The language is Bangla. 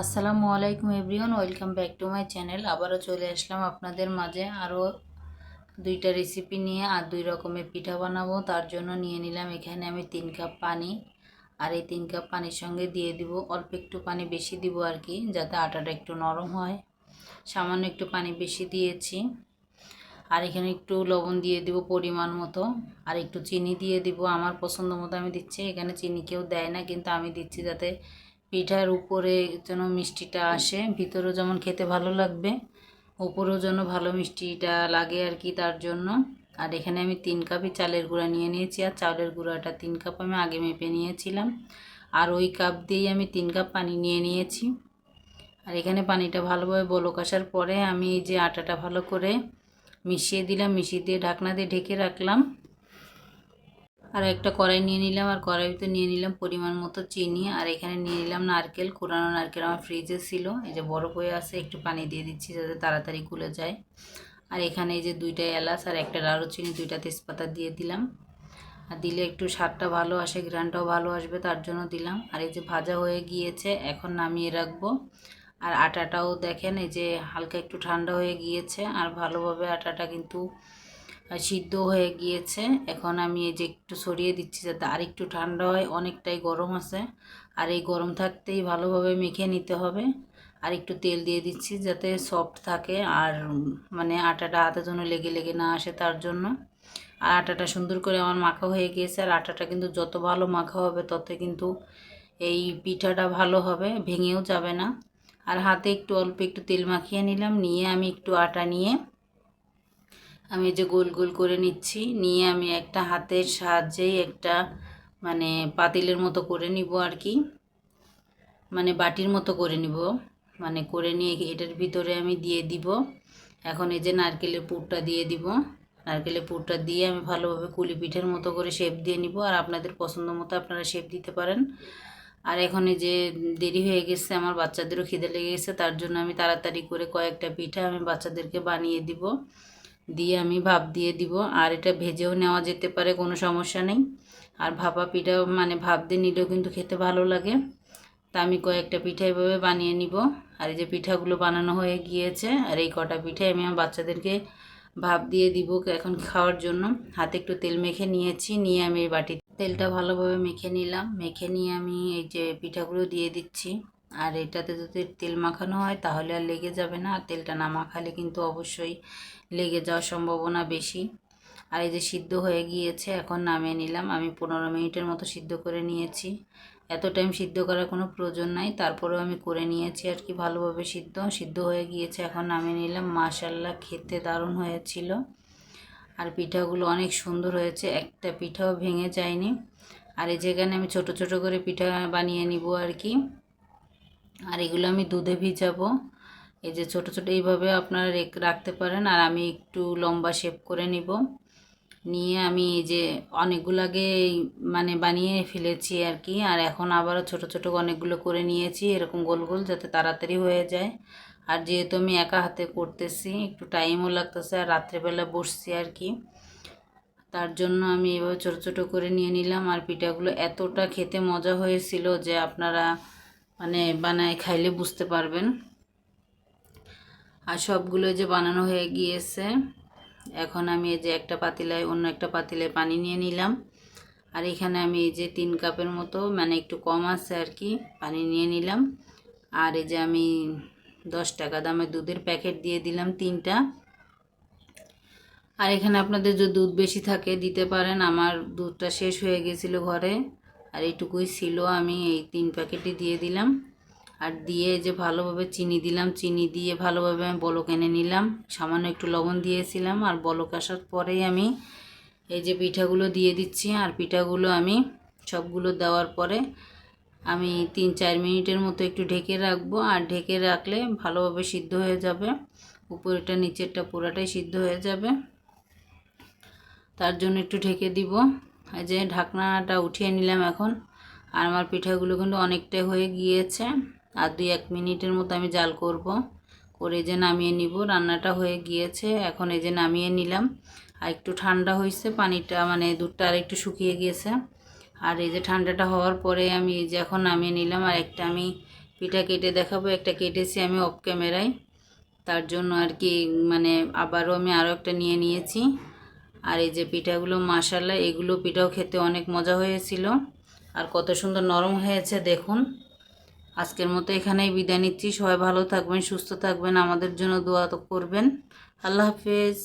আসসালামু আলাইকুম everyone, welcome back to my channel. আবারও চলে আসলাম আপনাদের মাঝে আরও দুইটা রেসিপি নিয়ে আর দুই রকমের পিঠা বানাবো। তার জন্য নিয়ে নিলাম এখানে আমি তিন কাপ পানি। আর এই তিন কাপ পানির সঙ্গে দিয়ে দিব, অল্প একটু পানি বেশি দিব আর কি, যাতে আটাটা একটু নরম হয়। সামান্য একটু পানি বেশি দিয়েছি। আর এখানে একটু লবণ দিয়ে দিব পরিমাণ মতো। আর একটু চিনি দিয়ে দিব। আমার পছন্দ মতো আমি দিচ্ছি। এখানে চিনি কেউ দেয় না, কিন্তু আমি দিচ্ছি যাতে পিঠার উপরে যেন মিষ্টিটা আসে ভিতরেও যেমন খেতে ভালো লাগবে উপরেও যেন ভালো মিষ্টিটা লাগে আর কি তার জন্য। আর এখানে আমি তিন কাপই চালের গুঁড়া নিয়ে নিয়েছি আর চালের গুঁড়াটা তিন কাপ আমি আগে মেপে নিয়েছিলাম। আর ওই কাপ দিয়েই আমি তিন কাপ পানি নিয়ে নিয়েছি। আর এখানে পানিটা ভালোভাবে বলক আসার পরে আমি এই যে আটাটা ভালো করে মিশিয়ে দিলাম মিশিয়ে দিয়ে ঢাকনা দিয়ে ঢেকে রাখলাম। আর একটা কড়াই নিয়ে নিলাম, আর কড়াইতে নিয়ে নিলাম পরিমাণ মতো চিনি, আর এখানে নিয়ে নিলাম নারকেল, কোরানো নারকেল আমার ফ্রিজে ছিল। এই যে বরফ হয়ে আছে, একটু পানি দিয়ে দিচ্ছি যাতে তাড়াতাড়ি গুলে যায়। আর এখানে এই যে দুইটা এলাচ আর একটা দারুচিনি, দুইটা তেজপাতা দিয়ে দিলাম। আর দিলে একটু স্বাদটা ভালো আসে গ্রানটাও ভালো আসবে, তার জন্য দিলাম। আর এই যে ভাজা হয়ে গিয়েছে, এখন নামিয়ে রাখব। আর আটাটাও দেখেন, এই যে হালকা একটু ঠান্ডা হয়ে গিয়েছে, আর ভালোভাবে আটাটা কিন্তু সিদ্ধ হয়ে গিয়েছে। এখন আমি এই যে একটু সরিয়ে দিচ্ছি যাতে আর একটু ঠান্ডা হয়, অনেকটাই গরম আছে। আর এই গরম থাকতেই ভালোভাবে মেখে নিতে হবে। আর একটু তেল দিয়ে দিচ্ছি যাতে সফট থাকে আর মানে আটাটা হাতে জন্য লেগে লেগে না আসে তার জন্য। আর আটাটা সুন্দর করে আমার মাখা হয়ে গিয়েছে আর আটাটা কিন্তু যত ভালো মাখা হবে তত কিন্তু এই পিঠাটা ভালো হবে, ভেঙেও যাবে না। আর হাতে একটু অল্প একটু তেল মাখিয়ে নিলাম, নিয়ে আমি একটু আটা নিয়ে আমি যে গোল গোল করে নিচ্ছি, নিয়ে আমি একটা হাতের সাহায্যেই একটা মানে পাতিলের মতো করে নিব আর কি। মানে বাটির মতো করে নিব। মানে করে নিয়ে এটার ভিতরে আমি দিয়ে দিব। এখন এই যে নারকেলের পুরটা দিয়ে দিব। নারকেলের পুরটা দিয়ে আমি ভালোভাবে কুলি পিঠের মতো করে শেপ দিয়ে নিব। আর আপনাদের পছন্দ মতো আপনারা শেপ দিতে পারেন। আর এখন এই যে দেরি হয়ে গেছে, আমার বাচ্চাদেরও খিদে লেগে গেছে, তার জন্য আমি তাড়াতাড়ি করে কয়েকটা পিঠা আমি বাচ্চাদেরকে বানিয়ে দিব। দিয়ে আমি ভাপ দিয়ে দিব। আর এটা ভেজেও নেওয়া যেতে পারে, কোনো সমস্যা নেই। আর ভাপা পিঠা মানে ভাপ দিয়ে নিলেও কিন্তু খেতে ভালো লাগে। তা আমি কয়েকটা পিঠা এভাবে বানিয়ে নিব। আর এই যে পিঠাগুলো বানানো হয়ে গিয়েছে, আর এই কটা পিঠে আমি আমার বাচ্চাদেরকে ভাপ দিয়ে দিব এখন খাওয়ার জন্য। হাতে একটু তেল মেখে নিয়েছি, নিয়ে আমি এই বাটি তেলটা ভালোভাবে মেখে নিলাম। মেখে নিয়ে আমি এই যে পিঠাগুলো দিয়ে দিচ্ছি। আর এটাতে যদি তেল মাখানো হয়, তাহলে আর লেগে যাবে না। আর তেলটা না মাখালে কিন্তু অবশ্যই লেগে যাওয়ার সম্ভাবনা বেশি। আর এই যে সিদ্ধ হয়ে গিয়েছে, এখন নামিয়ে নিলাম। আমি পনেরো মিনিটের মতো সিদ্ধ করে নিয়েছি। এত টাইম সিদ্ধ করার কোনো প্রয়োজন নাই। তারপরেও আমি করে নিয়েছি আর কি ভালোভাবে সিদ্ধ। সিদ্ধ হয়ে গিয়েছে, এখন নামিয়ে নিলাম। মাশাল্লাহ খেতে দারুণ হয়েছিল। আর পিঠাগুলো অনেক সুন্দর হয়েছে। একটা পিঠাও ভেঙে যায়নি। আর এই যেখানে আমি ছোট ছোট করে পিঠা বানিয়ে নিব আর কি। আর এগুলো আমি দুধে ভিজাবো। এই যে ছোট ছোট এইভাবে আপনারা রাখতে পারেন। আর আমি একটু লম্বা শেপ করে নিব। নিয়ে আমি এই যে অনেকগুলো আগে মানে বানিয়ে ফেলেছি আর কি। আর এখন আবারও ছোট ছোট অনেকগুলো করে নিয়েছি। এরকম গোল গোল যাতে তাড়াতাড়ি হয়ে যায়। আর যেহেতু আমি একা হাতে করতেছি, একটু টাইমও লাগতেছে। আর রাত্রেবেলা বসছি আর কি। তার জন্য আমি এভাবে ছোটো ছোটো করে নিয়ে নিলাম। আর পিঠাগুলো এতটা খেতে মজা হয়েছিল যে আপনারা মানে বানায় খাইলে বুঝতে পারবেন। আর সবগুলো যে বানানো হয়ে গিয়েছে, এখন আমি এই যে একটা পাতিলায় অন্য একটা পাতিলায় পানি নিয়ে নিলাম। আর এখানে আমি এই যে তিন কাপের মতো মানে একটু কম আছে আর কি, পানি নিয়ে নিলাম। আর এই যে আমি দশ টাকা দামের দুধের প্যাকেট দিয়ে দিলাম তিনটা। আর এখানে আপনাদের যদি দুধ বেশি থাকে, দিতে পারেন। আমার দুধটা শেষ হয়ে গেছিল ঘরে। আর এইটুকুই ছিল আমি এই তিন প্যাকেটই দিয়ে দিলাম। আর দিয়ে যে ভালোভাবে চিনি দিলাম, চিনি দিয়ে ভালোভাবে আমি বলক এনে নিলাম। সামান্য একটু লবণ দিয়েছিলাম আর বলক আসার পরেই আমি এই যে পিঠাগুলো দিয়ে দিচ্ছি আর পিঠাগুলো আমি সবগুলো দেওয়ার পরে আমি তিন চার মিনিটের মতো একটু ঢেকে রাখব। আর ঢেকে রাখলে ভালোভাবে সিদ্ধ হয়ে যাবে। উপরেটা নিচেরটা পুরাটাই সিদ্ধ হয়ে যাবে। তার জন্য একটু ঢেকে দিব। এই যে ঢাকনাটা উঠিয়ে নিলাম এখন। আর আমার পিঠাগুলো কিন্তু অনেকটাই হয়ে গিয়েছে। আর দুই এক মিনিটের মতো আমি জাল করব। করে যে নামিয়ে নিব। রান্নাটা হয়ে গিয়েছে। এখন এই যে নামিয়ে নিলাম। আর একটু ঠান্ডা হয়েছে, পানিটা মানে দুধটা আর একটু শুকিয়ে গিয়েছে। আর এই যে ঠান্ডাটা হওয়ার পরে আমি এই যে এখন নামিয়ে নিলাম। আর একটা আমি পিঠা কেটে দেখাবো। একটা কেটেছি আমি অফ ক্যামেরায়। তার জন্য আর কি মানে আবারও আমি আরও একটা নিয়ে নিয়েছি। আর এই যে পিঠাগুলো মাসাল্লা এগুলো পিঠাও খেতে অনেক মজা হয়েছিল। আর কত সুন্দর নরম হয়েছে, দেখুন। আজকের মতো এখানেই বিদায় নিচ্ছি। সবাই ভালো থাকবেন, সুস্থ থাকবেন। আমাদের জন্য দোয়া করবেন। আল্লাহ হাফেজ।